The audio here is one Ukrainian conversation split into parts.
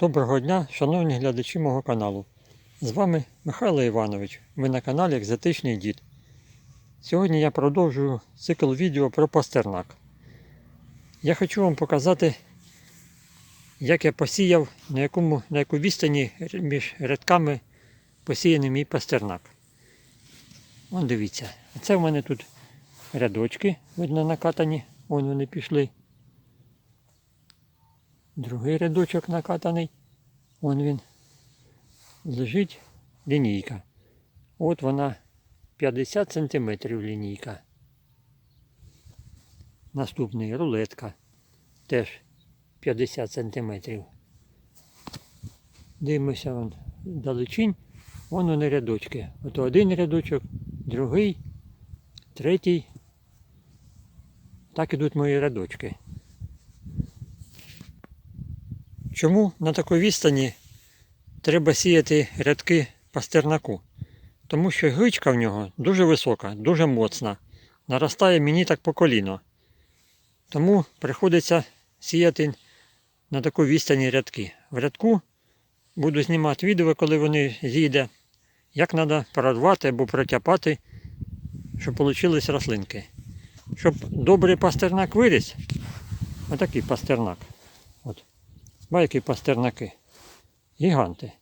Доброго дня, шановні глядачі мого каналу. З вами Михайло Іванович. Ви на каналі Екзотичний Дід. Сьогодні я продовжую цикл відео про пастернак. Я хочу вам показати, як я посіяв, на, якому, на яку відстані між рядками посіяний мій пастернак. Вон дивіться, це в мене тут рядочки, видно, накатані. Вон вони пішли. Другий рядочок накатаний. Вон він. Лежить лінійка. От вона 50 см лінійка. Наступний рулетка. Теж 50 см. Дивимося вон далечінь. Вон вони рядочки. От один рядочок, другий, третій. Так ідуть мої рядочки. Чому на такій відстані треба сіяти рядки пастернаку? Тому що гичка в нього дуже висока, дуже моцна. Наростає мені так по коліно. Тому приходиться сіяти на таку відстані рядки. В рядку буду знімати відео, коли вони зійде, як треба прорвати або протяпати, щоб вийшли рослинки. Щоб добрий пастернак виріс, отакий пастернак. Байки пастернаки. Гіганти.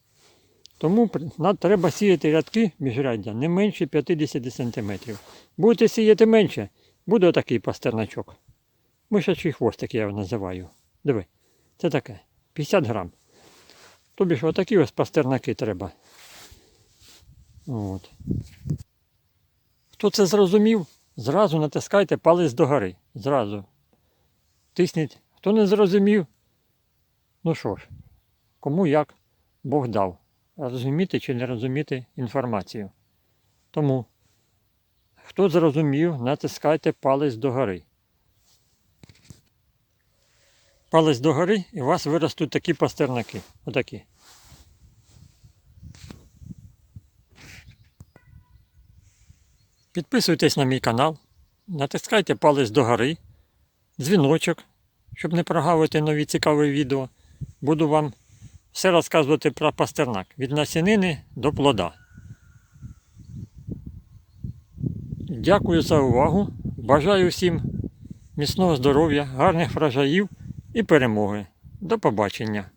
Тому треба сіяти рядки міжряддя не менше 50 см. Будете сіяти менше, буде отакий пастерначок. Мишачий хвостик я його називаю. Диви, це таке. 50 грам. Тобі ж отакі ось пастернаки треба. От. Хто це зрозумів, зразу натискайте палець догори. Зразу. Тисніть. Хто не зрозумів, Ну що ж, кому як Бог дав, розуміти чи не розуміти інформацію. Тому, хто зрозумів, натискайте палець догори. Палець догори і у вас виростуть такі пастернаки. Отакі. Підписуйтесь на мій канал, натискайте палець догори, дзвіночок, щоб не прогавити нові цікаві відео. Буду вам все розказувати про пастернак від насінини до плода. Дякую за увагу. Бажаю всім міцного здоров'я, гарних врожаїв і перемоги. До побачення!